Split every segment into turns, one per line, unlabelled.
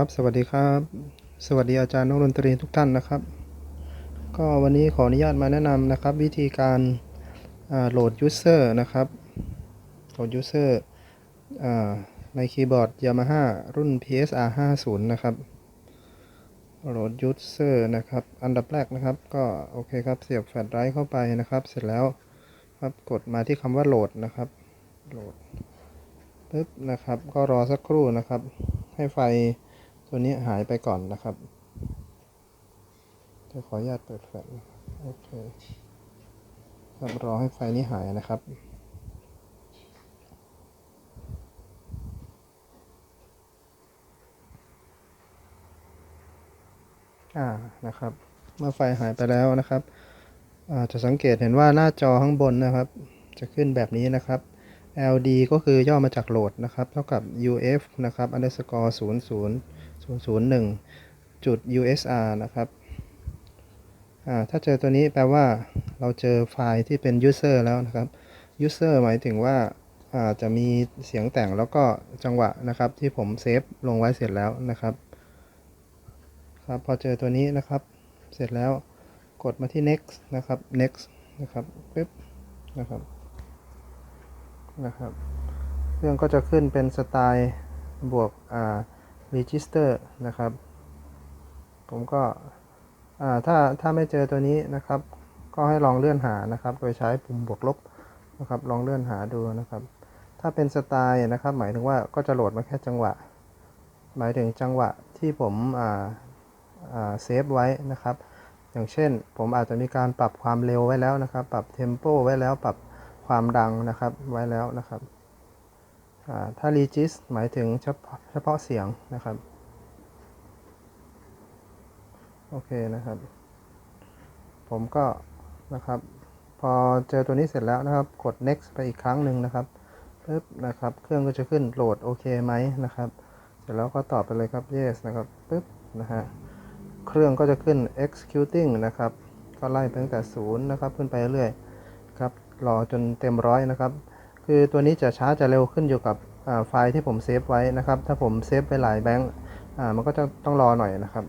ครับ สวัสดีครับ สวัสดีอาจารย์นักดนตรีทุกท่านนะครับ ก็วันนี้ขออนุญาตมาแนะนำนะครับ วิธีการโหลด user นะครับโหลด user อ่าในคีย์บอร์ด Yamaha รุ่น PSR 50นะครับโหลด user นะครับ อันดับแรกนะครับ ก็โอเคครับ เสียบแฟลชไดรฟ์เข้าไปนะครับ เสร็จแล้วครับกดมาที่คำว่าโหลดนะครับโหลดปึ๊บนะครับ ก็รอสักครู่นะครับ ให้ไฟ ตัวนี้หายไปก่อนนะครับจะขออนุญาตเปิดแฟลชโอเคครับรอให้ไฟนี้หายนะครับอ่านะครับ เมื่อไฟหายไปแล้วนะครับอ่าจะสังเกตเห็นว่าหน้าจอข้างบนนะครับ จะขึ้นแบบนี้นะครับ LD ก็คือย่อมาจากโหลดนะครับ เท่ากับ UF นะครับ underscore 0 0 0 0 1จุด USR นะครับถ้าเจอตัวนี้แปลว่าเราเจอไฟล์ที่เป็น user แล้วนะครับ user หมายถึงว่าอาจะมีเสียงแต่งแล้วก็จังหวะนะครับที่ผมเซฟลงไว้เสร็จแล้วนะครับครับพอเจอตัวนี้นะครับ เสร็จแล้วกดมาที่ next นะครับ next นะครับปึ๊บนะครับนะครับ เครื่องก็จะขึ้นเป็นสไตล์บวกอ่า register นะครับ ผมก็ถ้าถ้าไม่เจอตัวนี้นะครับ ก็ให้ลองเลื่อนหานะครับ โดยใช้ปุ่มบวกลบนะครับ ลองเลื่อนหาดูนะครับ ถ้าเป็นสไตล์นะครับ หมายถึงว่าก็จะโหลดมาแค่จังหวะ หมายถึงจังหวะที่ผมเซฟไว้นะครับ อย่างเช่น ผมอาจจะมีการปรับความเร็วไว้แล้วนะครับ ปรับเทมโปไว้แล้ว ปรับความดังนะครับ ไว้แล้วนะครับ ถ้า regis หมายถึงเฉพาะเฉพาะเสียงนะครับ โอเคนะครับ ผมก็นะครับ พอเจอตัวนี้เสร็จแล้วนะครับ กด next ไปอีกครั้งหนึ่งนะครับปึ๊บนะครับ เครื่องก็จะขึ้นโหลดโอเคไหมนะครับ เสร็จแล้วก็ตอบไปเลยครับ yes นะครับปึ๊บนะฮะ เครื่องก็จะขึ้น executing นะครับ ก็ไล่ไปตั้งแต่ศูนย์นะครับ ขึ้นไปเรื่อยครับ รอจนเต็มร้อยนะครับ คือตัวนี้จะช้าจะเร็วขึ้นอยู่กับไฟล์ที่ผมเซฟไว้นะครับ ถ้าผมเซฟไปหลายแบงค์มันก็จะต้องรอหน่อยนะครับ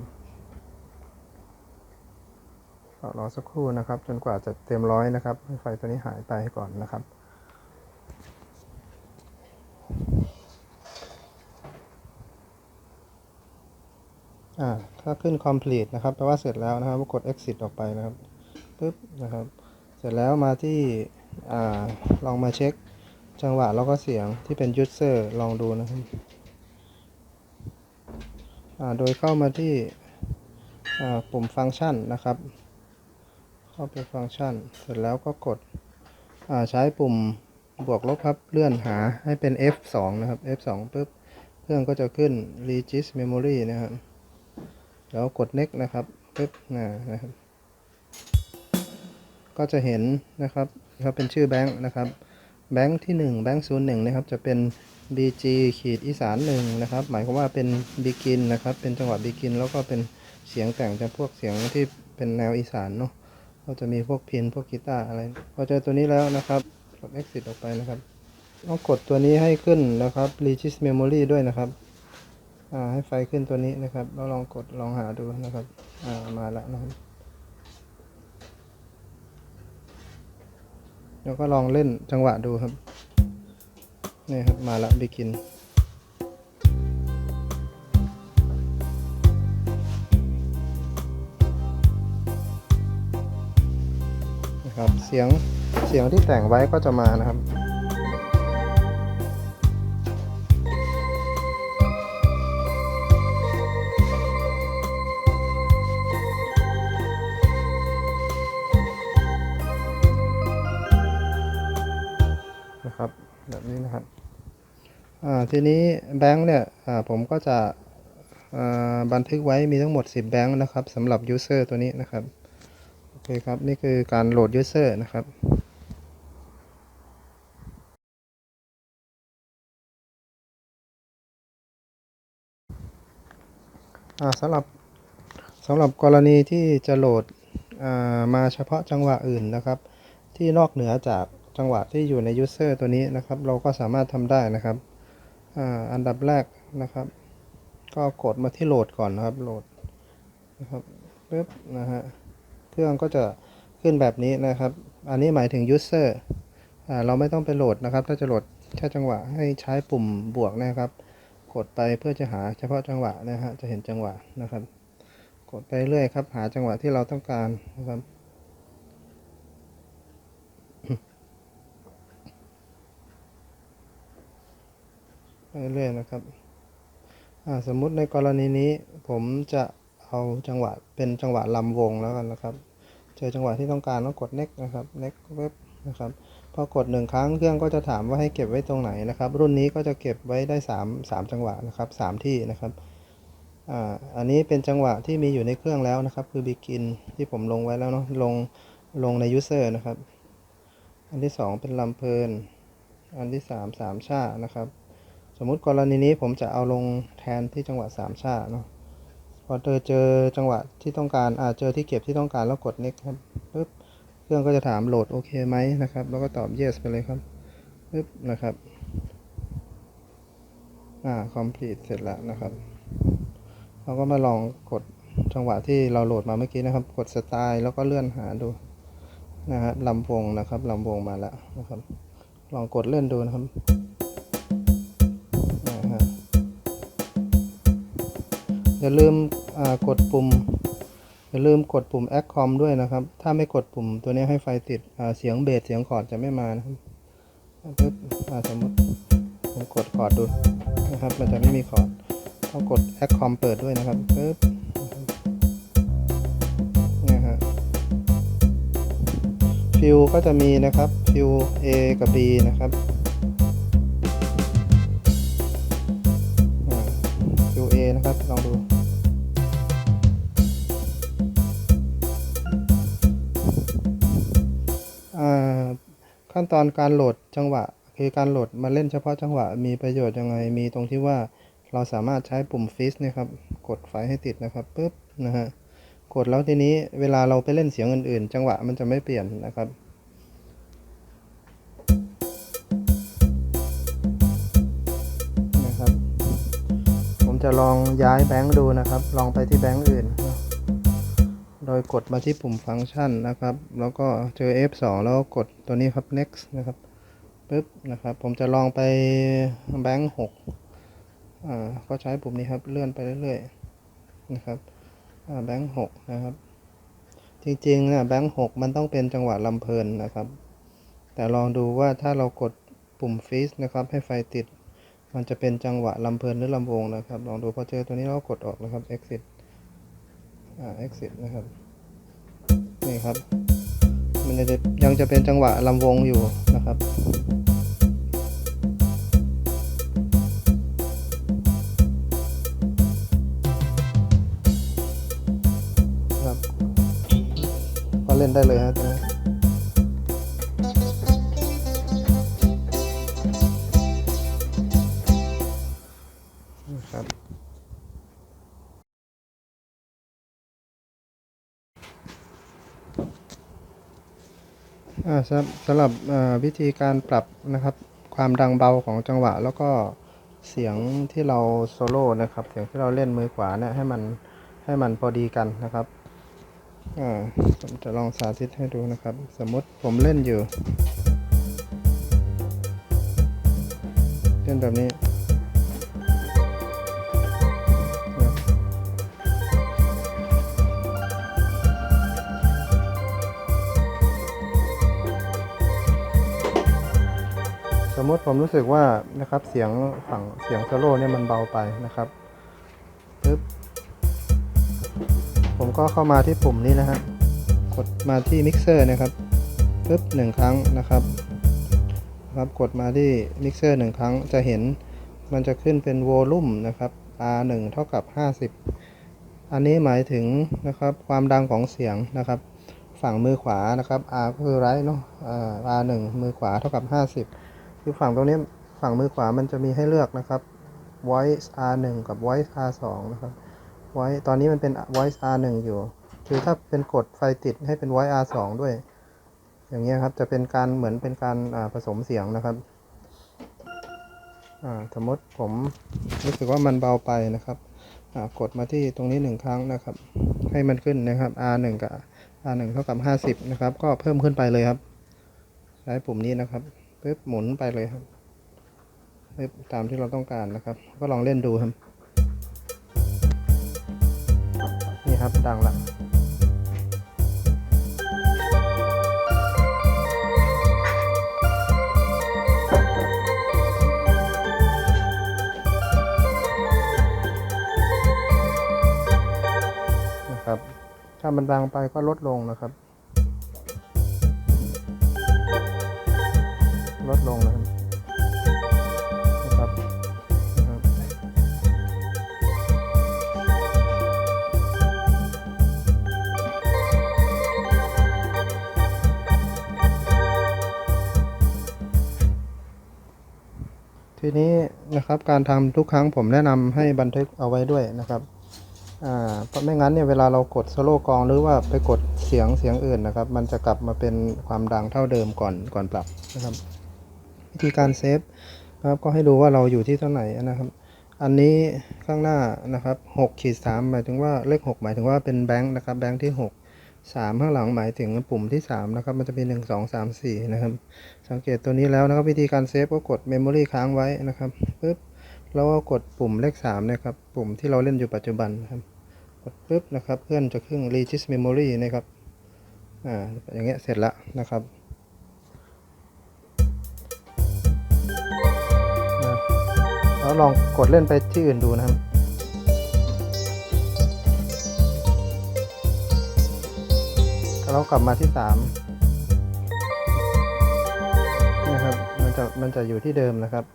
รอสักครู่นะครับ จนกว่าจะเต็มร้อยนะครับให้ไฟตัวนี้หายไปก่อนนะครับถ้าขึ้น complete นะครับแปลว่าเสร็จแล้วนะครับกด exit ออกไปนะครับปึ๊บนะครับ เสร็จแล้วมาที่อลองมาเช็ค จังหวะแล้วก็เสียงที่เป็น user ลองดูนะครับโดยเข้ามาที่ปุ่มฟังก์ชันนะครับ เข้าไปฟังก์ชัน เสร็จแล้วก็กดใช้ปุ่มบวกลบครับเลื่อนหาให้เป็น F2 นะครับ F2 ปุ๊บเครื่องก็จะขึ้น regis memory นะครับ แล้วกด next นะครับปึ๊บนะนะครับ ก็จะเห็นนะครับนะครับเป็นชื่อแบงค์นะครับ แบงค์ที่ 1 แบงค์01นย์หนึ่งนะครับ จะเป็น BG ขีดอีสาน1นะครับ หมายความว่าเป็น begin นะครับ เป็นจังหวะ begin แล้วก็เป็นเสียงแต่งจากพวกเสียงที่เป็นแนวอีสานเนาะ ก็จะมีพวกพินพวกกีตาร์อะไร พอเจอตัวนี้แล้วนะครับกด exit ออกไปนะครับ ต้องกดตัวนี้ให้ขึ้นนะครับ regis memory ด้วยนะครับอ่าให้ไฟขึ้นตัวนี้นะครับ แล้วลองกดลองหาดูนะครับอ่ามาแล้วนะครับ แล้วก็ลองเล่นจังหวะดูครับ นี่ครับมาแล้วบิกินนะครับเสียงเสียงที่แต่งไว้ก็จะมานะครับ นะครับ แบบนี้นะครับทีนี้แบงค์เนี่ยผมก็จะบันทึกไว้มีทั้งหมด 10 แบงค์นะครับสำหรับ user ตัวนี้นะครับ โอเคครับ นี่คือการโหลด user นะครับสำหรับสำหรับกรณีที่จะโหลดมาเฉพาะจังหวะอื่นนะครับ ที่นอกเหนือจาก จังหวะที่อยู่ใน user ตัวนี้นะครับ เราก็สามารถทำได้นะครับอ,อันดับแรกนะครับ ก็กดมาที่โหลดก่อนนะครับโหลดนะครับปึ๊บนะฮะเครื่องก็จะขึ้นแบบนี้นะครับ อันนี้หมายถึง user อ่าเราไม่ต้องไปโหลดนะครับ ถ้าจะโหลดแค่จังหวะให้ใช้ปุ่มบวกนะครับ กดไปเพื่อจะหาเฉพาะจังหวะนะฮะจะเห็นจังหวะนะครับ กดไปเรื่อยครับ หาจังหวะที่เราต้องการนะครับ เรื่อยนะครับสมมุติในกรณีนี้ผมจะเอาจังหวะเป็นจังหวะลำวงแล้วกันนะครับ เจอจังหวะที่ต้องการต้องกด next นะครับ next เว็บนะครับพอกดหนึ่งครั้งเครื่องก็จะถามว่าให้เก็บไว้ตรงไหนนะครับ รุ่นนี้ก็จะเก็บไว้ได้3 3จังหวะนะครับ3ที่นะครับอ่าอันนี้เป็นจังหวะที่มีอยู่ในเครื่องแล้วนะครับ คือ begin ที่ผมลงไว้แล้วเนาะลงลงใน user นะครับ อันที่ 2 เป็นลำเพลิน อันที่3สามชานะครับ สมมุติกรณีนี้ผมจะเอาลงแทนที่จังหวะสามชาเนาะพอเจอเจอจังหวะที่ต้องการอ่าเจอที่เก็บที่ต้องการแล้วกด next ครับปึ๊บเครื่องก็จะถามโหลดโอเคไหมนะครับ แล้วก็ตอบ yes ไปเลยครับปึ๊บนะครับอ่า complete เสร็จแล้วนะครับ เราก็มาลองกดจังหวะที่เราโหลดมาเมื่อกี้นะครับ กดสไตล์แล้วก็เลื่อนหาดูนะฮะลำวงนะครับลำวงมาแล้วนะครับ ลองกดเลื่อนดูนะครับ อย่าลืมกดปุ่ม อย่าลืมกดปุ่ม Accom ด้วยนะครับ ถ้าไม่กดปุ่มตัวนี้ให้ไฟติดเสียงเบสเสียงคอร์ดจะไม่มานะครับปึ๊บสมมติผมกดคอร์ดดูนะครับ มันจะไม่มีคอร์ดต้องกด Accom เปิดด้วยนะครับปึ๊บเนี่ยฮะฟิวก็จะมีนะครับฟิว A กับ B นะครับฟิว A นะครับลองดู ขั้นตอนการโหลดจังหวะ คือการโหลดมาเล่นเฉพาะจังหวะมีประโยชน์ยังไงมีตรงที่ว่าเราสามารถใช้ปุ่มฟิสนะครับกดไฟให้ติดนะครับปุ๊บนะฮะกดแล้วทีนี้เวลาเราไปเล่นเสียงอื่นๆ จังหวะมันจะไม่เปลี่ยนนะครับนะครับ ผมจะลองย้ายแบงค์ดูนะครับ ลองไปที่แบงค์อื่น โดยกดมาที่ปุ่มฟังก์ชันนะครับ แล้วก็เจอ F2 แล้วกดตัวนี้ครับ next นะครับปึ๊บนะครับ ผมจะลองไปแบงค์6อ่าก็ใช้ปุ่มนี้ครับเลื่อนไปเรื่อยๆนะครับอ่าแบงค์6นะครับ จริงๆนะแบงค์6มันต้องเป็นจังหวะลำเพลินนะครับ แต่ลองดูว่าถ้าเรากดปุ่มฟีสนะครับ ให้ไฟติด มันจะเป็นจังหวะลำเพลินหรือลำวงนะครับ ลองดูพอเจอตัวนี้เราก็กดออกนะครับ exit อ่า exit นะครับ นี่ครับ มันจะยังจะเป็นจังหวะลำวงอยู่นะครับครับก็เล่นได้เลยฮะ สำสำหรับวิธีการปรับนะครับความดังเบาของจังหวะ แล้วก็เสียงที่เราโซโล่นะครับ เสียงที่เราเล่นมือขวาเนี่ยให้มันให้มันพอดีกันนะครับผมจะลองสาธิตให้ดูนะครับ สมมติผมเล่นอยู่ เล่นแบบนี้ สมมติผมรู้สึกว่านะครับเสียงฝั่งเสียงโซโล่เนี่ยมันเบาไปนะครับปึ๊บผมก็เข้ามาที่ปุ่มนี้นะฮะกดมาที่มิกเซอร์นะครับปึ๊บหนึ่งครั้งนะครับครับกดมาที่มิกเซอร์หนึ่งครั้งจะเห็นมันจะขึ้นเป็นโวลูมนะครับ R 1 เท่ากับ 50 อันนี้หมายถึงนะครับความดังของเสียงนะครับ ฝั่งมือขวานะครับ R ก็คือไรเนาะอ่า R 1 มือขวาเท่ากับ 50 คือฝั่งตรงนี้ฝั่งมือขวามันจะมีให้เลือกนะครับ voice R 1 กับ voice R 2 นะครับ voice ตอนนี้มันเป็น voice R 1 อยู่ คือถ้าเป็นกดไฟติดให้เป็น voice R 2 ด้วย อย่างเงี้ยครับ จะเป็นการเหมือนเป็นการผสมเสียงนะครับอ่าสมมติผมรู้สึกว่ามันเบาไปนะครับกดมาที่ตรงนี้หนึ่งครั้งนะครับ ให้มันขึ้นนะครับ R 1กับ R 1เท่ากับ50นะครับ ก็เพิ่มขึ้นไปเลยครับ ใช้ปุ่มนี้นะครับ ปึ๊บหมุนไปเลยครับปึ๊บตามที่เราต้องการนะครับ ก็ลองเล่นดูครับ นี่ครับดังละนะครับ ถ้ามันดังไปก็ลดลงนะครับ ทีนี้นะครับการทำทุกครั้งผมแนะนำให้บันทึกเอาไว้ด้วยนะครับเพราะไม่งั้นเนี่ยเวลาเรากดโซโล่กองหรือว่าไปกดเสียงเสียงอื่นนะครับ มันจะกลับมาเป็นความดังเท่าเดิมก่อนก่อนปรับนะครับ วิธีการเซฟนะครับก็ให้ดูว่าเราอยู่ที่เท่าไหร่นะครับ อันนี้ข้างหน้านะครับ6ขีด3หมายถึงว่าเลข 6 หมายถึงว่าเป็นแบงค์นะครับแบงค์ที่ 6 3 ข้างหลังหมายถึงปุ่มที่ 3 นะครับ มันจะมี1 2 3 4 นะครับ สังเกตตัวนี้แล้วนะครับ วิธีการเซฟก็กด Memory ค้างไว้นะครับปึ๊บแล้วก็กดปุ่มเลข3นะครับ ปุ่มที่เราเล่นอยู่ปัจจุบันนะครับ กดปึ๊บนะครับเพื่อนจะขึ้น Regis Memory นะครับอ่าอย่างเงี้ยเสร็จแล้วนะครับแล้วลองกดเล่นไปที่อื่นดูนะครับ แล้วกลับมาที่สามนะครับ มันจะมันจะอยู่ที่เดิมนะครับ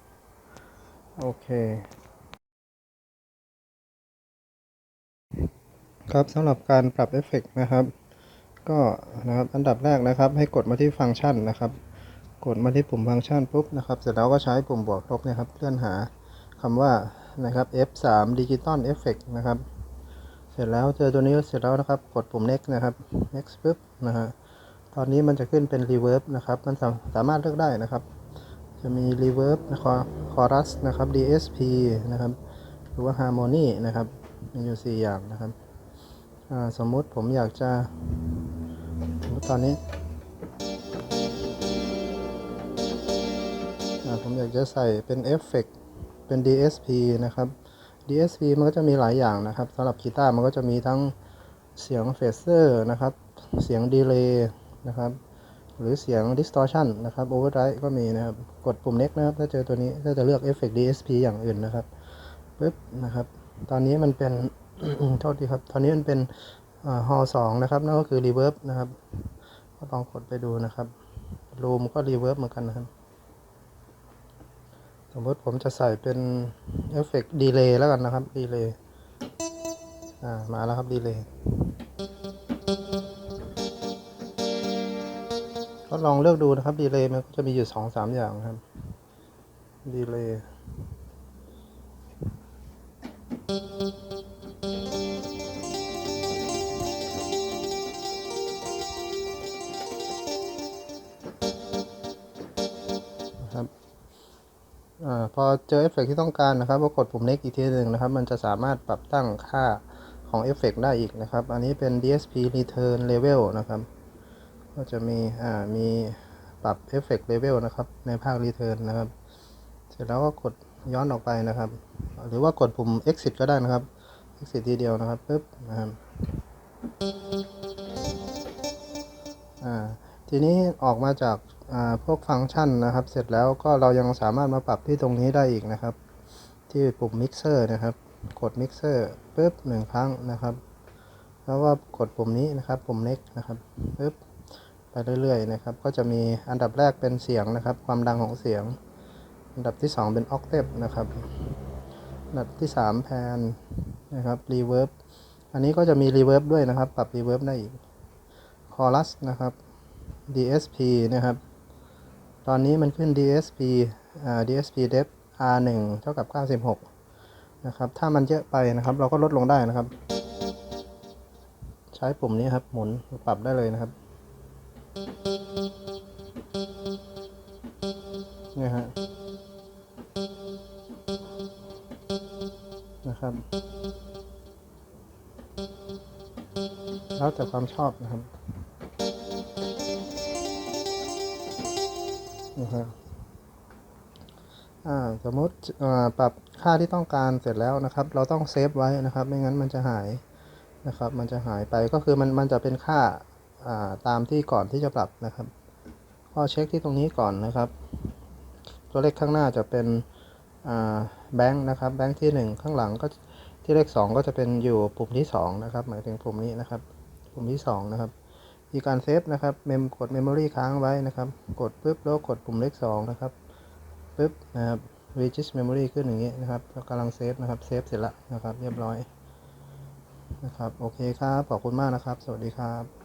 โอเค ครับสำหรับการปรับเอฟเฟกต์นะครับ ก็นะครับอันดับแรกนะครับ ให้กดมาที่ฟังก์ชันนะครับ กดมาที่ปุ่มฟังก์ชันปุ๊บนะครับ เสร็จแล้วก็ใช้ปุ่มบวกลบนะครับเลื่อนหาคำว่านะครับ F3 Digital Effect นะครับ เสร็จแล้วเจอตัวนี้เสร็จแล้วนะครับ กดปุ่ม next นะครับ next ปุ๊บนะฮะตอนนี้มันจะขึ้นเป็น reverb นะครับ มันสาสามารถเลือกได้นะครับ จะมี reverb คอรัสนะครับ DSP นะครับ หรือว่า harmony นะครับ มีอยู่ 4 อย่างนะครับสมมุติผมอยากจะสมมติตอนนี้ผมอยากจะใส่เป็นเอฟเฟกเป็น DSP นะครับ DSP มันก็จะมีหลายอย่างนะครับสำหรับกีตาร์มันก็จะมีทั้งเสียงเฟเซอร์นะครับ เสียงดีเลย์นะครับ หรือเสียง distortion นะครับ overdrive ก็มีนะครับ กดปุ่ม next นะครับ ถ้าเจอตัวนี้ถ้าจะเลือกเอฟเฟก DSP อย่างอื่นนะครับปึ๊บนะครับ ตอนนี้มันเป็น โทษทีครับ ตอนนี้มันเป็นฮอลสองนะครับ นั่นก็คือ reverb นะครับ ก็ลองกดไปดูนะครับ room ก็ reverb เหมือนกันนะครับ สมมติผมจะใส่เป็นเอฟเฟกต์ดีเลย์แล้วกันนะครับดีเลย์อ่ามาแล้วครับดีเลย์ก็ลองเลือกดูนะครับดีเลย์มันก็จะมีอยู่สองสามอย่างครับดีเลย์ อพอเจอเอฟเฟกต์ที่ต้องการนะครับก็กดปุ่ม next อีกทีหนึ่งนะครับ มันจะสามารถปรับตั้งค่าของเอฟเฟกต์ได้อีกนะครับ อันนี้เป็น DSP return level นะครับ ก็จะมีอ่ามีปรับเอฟเฟกต์ level นะครับ ในภาค return นะครับ เสร็จแล้วก็กดย้อนออกไปนะครับ หรือว่ากดปุ่ม exit ก็ได้นะครับ exit ทีเดียวนะครับปึ๊บนะครับอ่าทีนี้ออกมาจาก พวกฟังก์ชันนะครับ เสร็จแล้วก็เรายังสามารถมาปรับที่ตรงนี้ได้อีกนะครับ ที่ปุ่มมิกเซอร์นะครับ กดมิกเซอร์ปุ๊บหนึ่งครั้งนะครับแล้วก็กดปุ่มนี้นะครับ ปุ่ม next นะครับปุ๊บไปเรื่อยๆนะครับ ก็จะมีอันดับแรกเป็นเสียงนะครับ ความดังของเสียง อันดับที่ 2 เป็น octave นะครับ อันดับที่ 3 แพนนะครับ reverb อันนี้ก็จะมี reverb ด้วยนะครับ ปรับ reverb ได้อีก chorus นะครับ DSP นะครับ ตอนนี้มันขึ้น DSP DSP depth R1 เท่ากับ 96 นะครับ ถ้ามันเยอะไปนะครับ เราก็ลดลงได้นะครับ ใช้ปุ่มนี้ครับ หมุนปรับได้เลยนะครับนี่ฮะนะครับ แล้วแต่ความชอบนะครับ นะครับสมมติปรับค่าที่ต้องการเสร็จแล้วนะครับ เราต้องเซฟไว้นะครับ ไม่งั้นมันจะหายนะครับ มันจะหายไปก็คือมันมันจะเป็นค่าอ่าตามที่ก่อนที่จะปรับนะครับ ก็เช็คที่ตรงนี้ก่อนนะครับ ตัวเลขข้างหน้าจะเป็นแบงค์นะครับ แบงค์ที่ 1 ข้างหลังก็ที่เลข 2 ก็จะเป็นอยู่ปุ่มที่2นะครับ หมายถึงปุ่มนี้นะครับ ปุ่มที่2นะครับ มีการเซฟนะครับเมมกด Memory ค้างไว้นะครับ กดปุ๊บแล้วกดปุ่มเลข2นะครับปุ๊บนะครับ Register Memory ขึ้นอย่างนี้นะครับกำลังเซฟนะครับเซฟเสร็จแล้วนะครับ เรียบร้อยนะครับ โอเคครับ ขอบคุณมากนะครับ สวัสดีครับ